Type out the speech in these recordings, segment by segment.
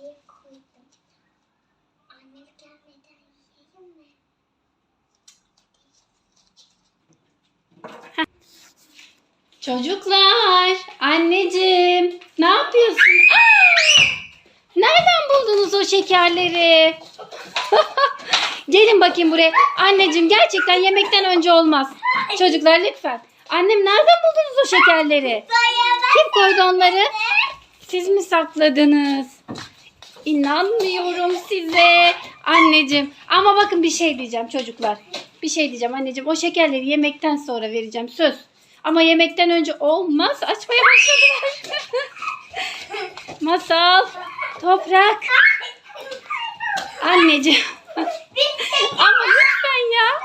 masaya koydum. Annem gelmeden yiyeyim mi? Çocuklar, anneciğim, ne yapıyorsun? Aa! Nereden buldunuz o şekerleri? Gelin bakayım buraya. Anneciğim gerçekten yemekten önce olmaz. Çocuklar lütfen. Annem nereden buldunuz o şekerleri? Kim koydu onları? Siz mi sakladınız? İnanmıyorum size. Anneciğim. Ama bakın bir şey diyeceğim çocuklar. Bir şey diyeceğim anneciğim. O şekerleri yemekten sonra vereceğim. Söz. Ama yemekten önce olmaz. Açmaya başladılar. Masal. Toprak. Anneciğim. Ama lütfen ya.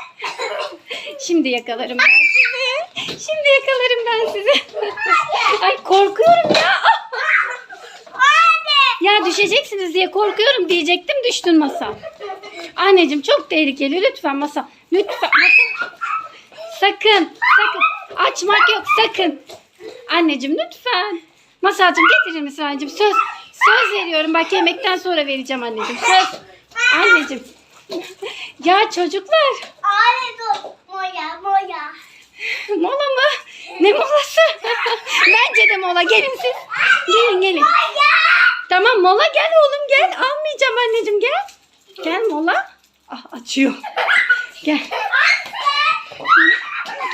Şimdi yakalarım ben sizi. Şimdi yakalarım ben sizi. Ay korkuyorum ya. Ya düşeceksiniz diye korkuyorum diyecektim düştün masal. Anneciğim çok tehlikeli lütfen masal. Lütfen masal. Sakın sakın açmak yok sakın. Anneciğim lütfen. Masalcığım getirir misin anneciğim söz. Söz veriyorum bak yemekten sonra vereceğim anneciğim söz. Anneciğim. Ya çocuklar Anne dur. Mola mı? Ne molası? Bence de mola gelin siz. Gelin gelin. Mola gel oğlum gel. Almayacağım anneciğim gel. Gel mola. Ah açıyor. Gel.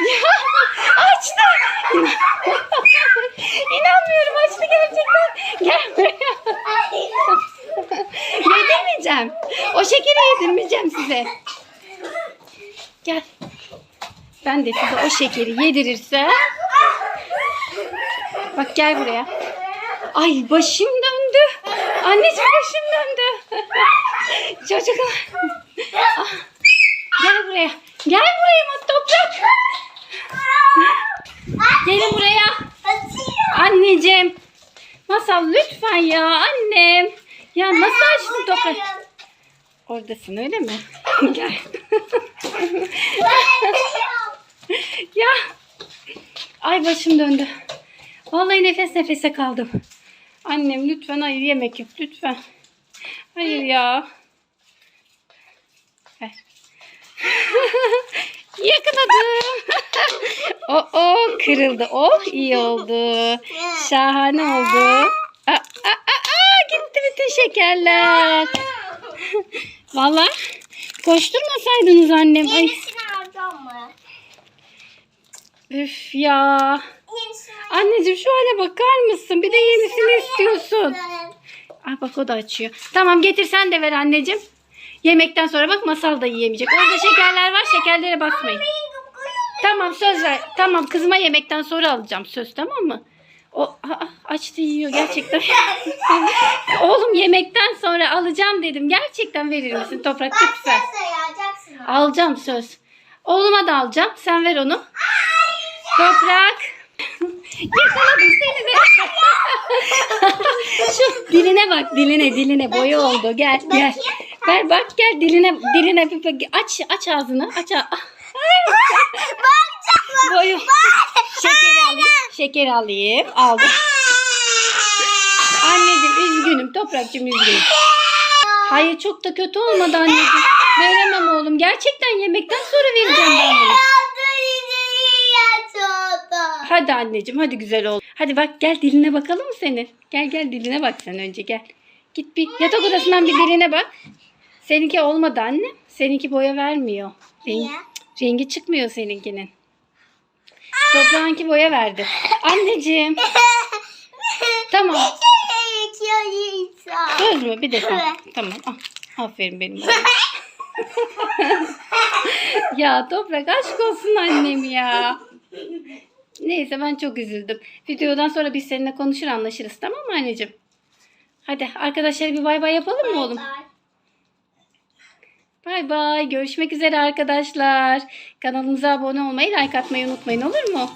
Ya açtı. İnanmıyorum açtı gerçekten. Gel buraya. Yedirmeyeceğim. O şekeri yedirmeyeceğim size. Gel. Ben de size o şekeri yedirirsem. Bak gel buraya. Ay başım döndü. Anneciğim başım döndü. Çocuklar. Gel buraya. Gel buraya Mat. Gelin buraya. Anneciğim. Masal lütfen ya annem. Ya nasıl açtın Toprak? Oradasın öyle mi? Gel. ya. Ay başım döndü. Vallahi nefes nefese kaldım. Annem lütfen hayır yemek yap lütfen. Hayır ya. Ver. Yakaladım. o o kırıldı. Oh iyi oldu. Şahane oldu. Aa, aa, aa, gitti bütün şekerler. Vallahi koşturmasaydınız annem. Ay üf ya. Anneciğim şu hale bakar mısın? Bir de yenisini istiyorsun. Ah bak o da açıyor. Tamam getir sen de ver anneciğim. Yemekten sonra bak masal da yiyemeyecek. Orada şekerler var şekerlere basmayın. Tamam söz ver. Tamam kızıma yemekten sonra alacağım söz tamam mı? O aa, açtı yiyor gerçekten. Oğlum yemekten sonra alacağım dedim. Gerçekten verir misin toprak lütfen? sayacaksın. Alacağım söz. Oğluma da alacağım. Sen ver onu. Toprak. Yakaladım seni de. Şu diline bak diline diline boya oldu. Gel gel. Ver bak gel diline diline bir bak. Aç aç ağzını. Aç ağ- Boyu. Şekeri alayım. Şekeri alayım. Aldım. Anneciğim üzgünüm. Toprakcığım üzgünüm. Hayır çok da kötü olmadı anneciğim. Veremem oğlum. Gerçekten yemekten sonra vereceğim ben bunu. Hadi anneciğim hadi güzel ol. Hadi bak gel diline bakalım mı senin? Gel gel diline bak sen önce gel. Git bir yatak odasından bir diline bak. Seninki olmadı anne. Seninki boya vermiyor. Rengi, rengi çıkmıyor seninkinin. Toprağınki boya verdi. Anneciğim. Tamam. Söz mü? Bir de sen. Tamam. Ah, aferin benim. ya toprak aşk olsun annem ya. Neyse ben çok üzüldüm. Videodan sonra biz seninle konuşur anlaşırız tamam mı anneciğim? Hadi arkadaşlar bir bay bay yapalım mı oğlum? Bay bay. Görüşmek üzere arkadaşlar. Kanalımıza abone olmayı, like atmayı unutmayın olur mu?